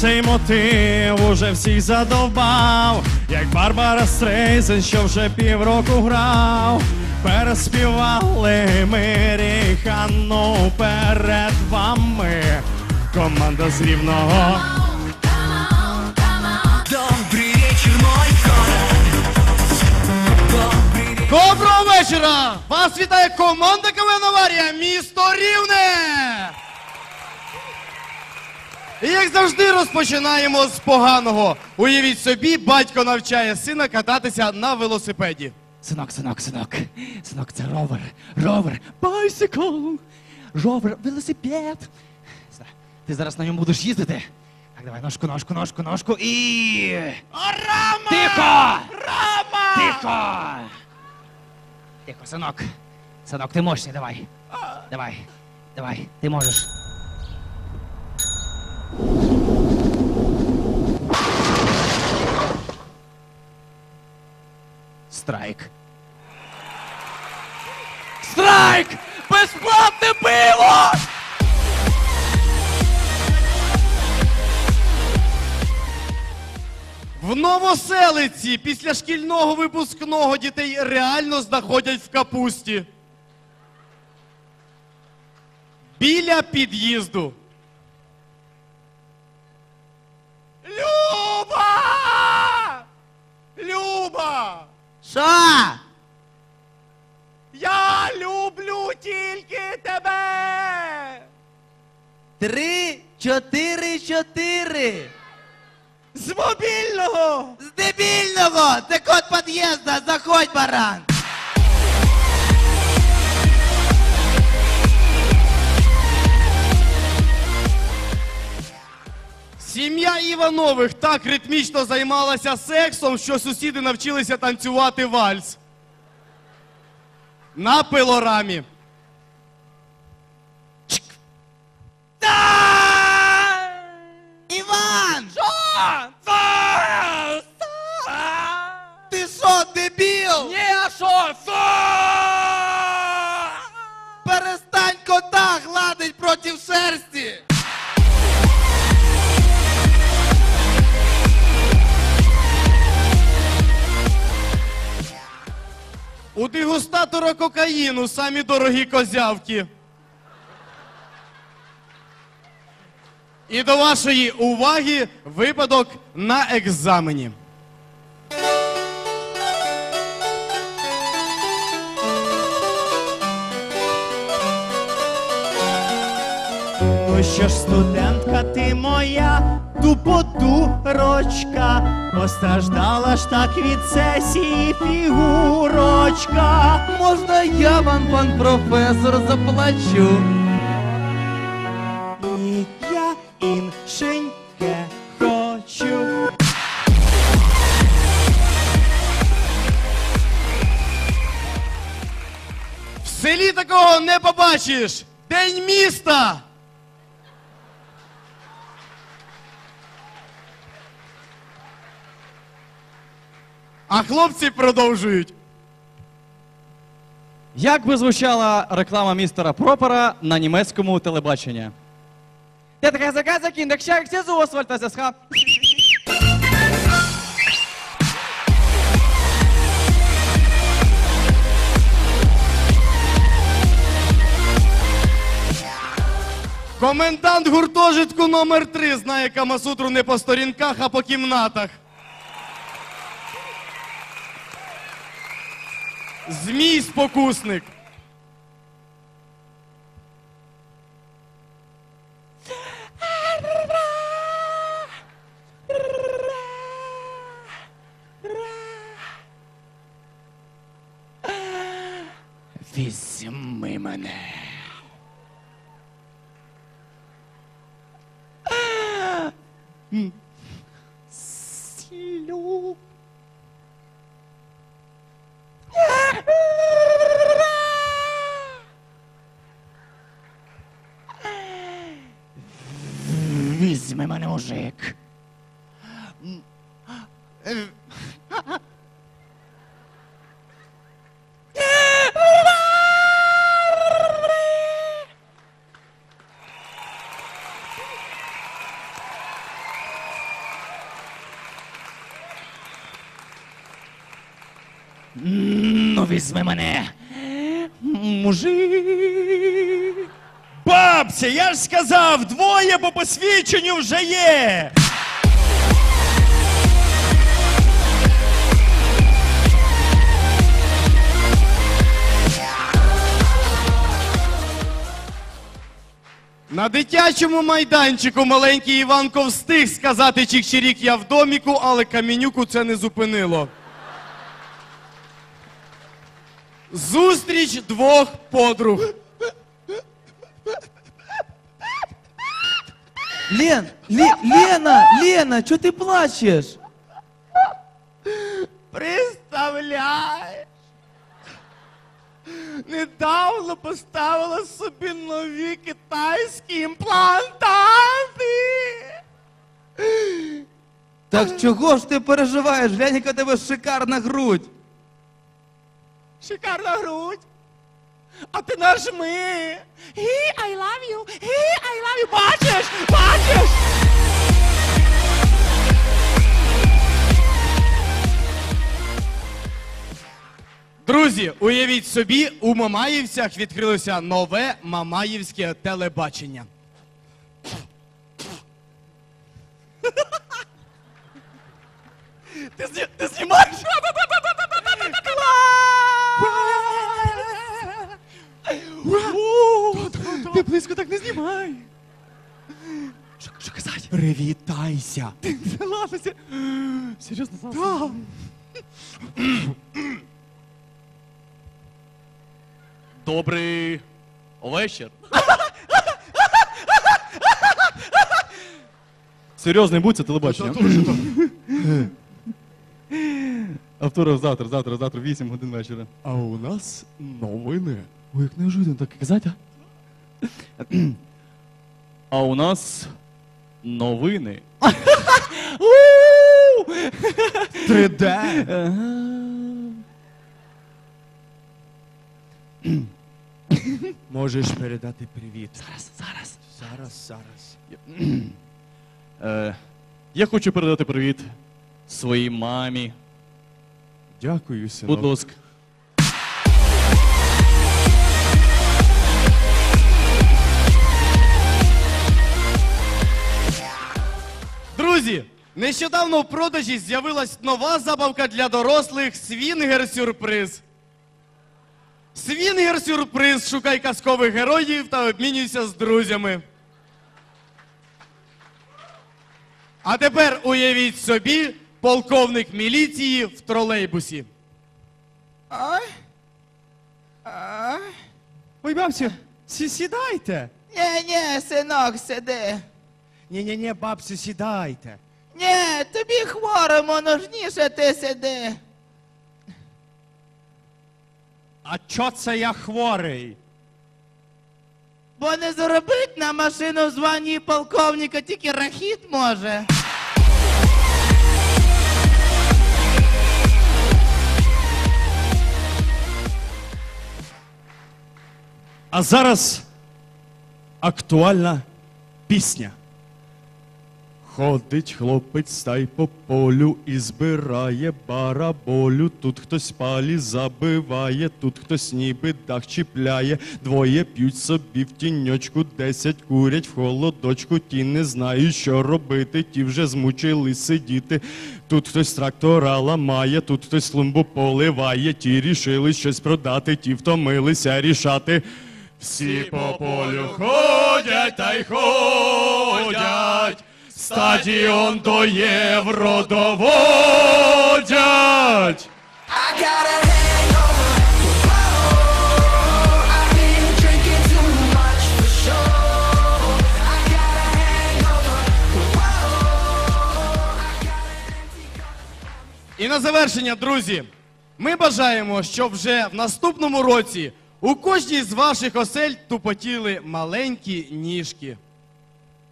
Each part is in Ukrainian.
цей мотив уже всіх задовбав, як Барбара Стрейзен, що вже півроку грав. Переспівали ми ріхану перед вами. Команда з рівного. Добрый вечер, мой. Добрый. Доброго вечора! Вас вітає команда КВН Аварія, місто Рівне! І як завжди розпочинаємо з поганого. Уявіть собі, батько навчає сина кататися на велосипеді. Синок, синок, синок. Синок, це ровер. Ровер. Байсикл. Ровер, велосипед. Ти зараз на ньому будеш їздити. Так, давай, ножку, ножку, ножку, ножку і. Рама! Тихо! Рама! Тихо! Тихо, синок. Синок, ти мощний, давай. Давай. Давай, ти можеш. Страйк. Страйк! Безплатне пиво! В Новоселиці після шкільного випускного дітей реально знаходять в капусті. Біля під'їзду. Що? Я люблю тільки тебе! Три, чотири, чотири. З мобільного! З дебільного! Це код під'їзда, заходь, баран! Сім'я Іванових так ритмічно займалася сексом, що сусіди навчилися танцювати вальс. На пилорамі. Дегустатора кокаїну самі дорогі козявки. І до вашої уваги випадок на екзамені. Ну що ж, студентка ти моя, тупотурочка, постраждала ж так від сесії фігурочка. Можна я вам, пан професор, заплачу? І я іншеньке хочу. В селі такого не побачиш. День міста. А хлопці продовжують. Як би звучала реклама містера Пропера на німецькому телебаченні? Der Dresser Gasser Kinder, steigt dir so Oswald, das ist hart. Комендант гуртожитку номер 3 знає Камасутру не по сторінках, а по кімнатах. Змій спокусник. Візьми мене. Сілю. візьме мене мужик. Ну, візьме мене, мужик. Бабця, я ж сказав, двоє по посвідченню вже є. На дитячому майданчику маленький Іванко встиг сказати чик-чирік я в доміку, але камінюку це не зупинило. Зустріч двох подруг. Лен, Ле- Лена, Лена, что ты плачешь? Представляєш? Недавно поставила собі нові китайські імплантати. Так чого ж ти переживаєш? Глянь, яка тебе шикарна грудь. Шикарна грудь. А ти нажми. He, I love you. He, I love you. Бачиш? Бачиш? Друзі, уявіть собі, у Мамаївцях відкрилося нове Мамаївське телебачення. Ти, зні- ти знімаєш? Ти близько так не знімай. Що, що казати? Привітайся. Ладно, се- серйозно зараз? Добрий вечір. Серйозний будь це телебачення. Автора завтра, завтра, завтра, 8 годин вечора. А у нас новини. Ой, як неожиданно так казати, а? А у нас новини. 3D. Можеш передати привіт. Зараз, зараз. Зараз, зараз. Е, я хочу передати привіт своїй мамі. Дякую, синок. Будь ласка. Друзі, нещодавно в продажі з'явилась нова забавка для дорослих Свінгер-сюрприз. Свінгер-сюрприз. Шукай казкових героїв та обмінюйся з друзями. А тепер уявіть собі полковник міліції в тролейбусі. Ой, бабця, сі- сідайте. Ні, ні, синок, сиди. Ні-ні-ні, бабцю, сідайте. Ні, тобі хворому нужніше ти сиди. А чо це я хворий? Бо не заробить на машину в званні полковника тільки рахіт може. А зараз актуальна пісня. Ходить хлопець та й по полю і збирає бараболю. Тут хтось палі забиває, тут хтось ніби дах чіпляє. Двоє п'ють собі в тіньочку, десять курять в холодочку. Ті не знають, що робити, ті вже змучили сидіти. Тут хтось трактора ламає, тут хтось клумбу поливає. Ті рішили щось продати, ті втомилися рішати. Всі по полю ходять та й ходять, стадіон до євро доводять. І на завершення, друзі, ми бажаємо, щоб вже в наступному році у кожній з ваших осель тупотіли маленькі ніжки.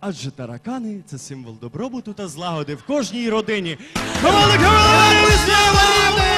Адже таракани це символ добробуту та злагоди в кожній родині. Ковалик, Ковалик,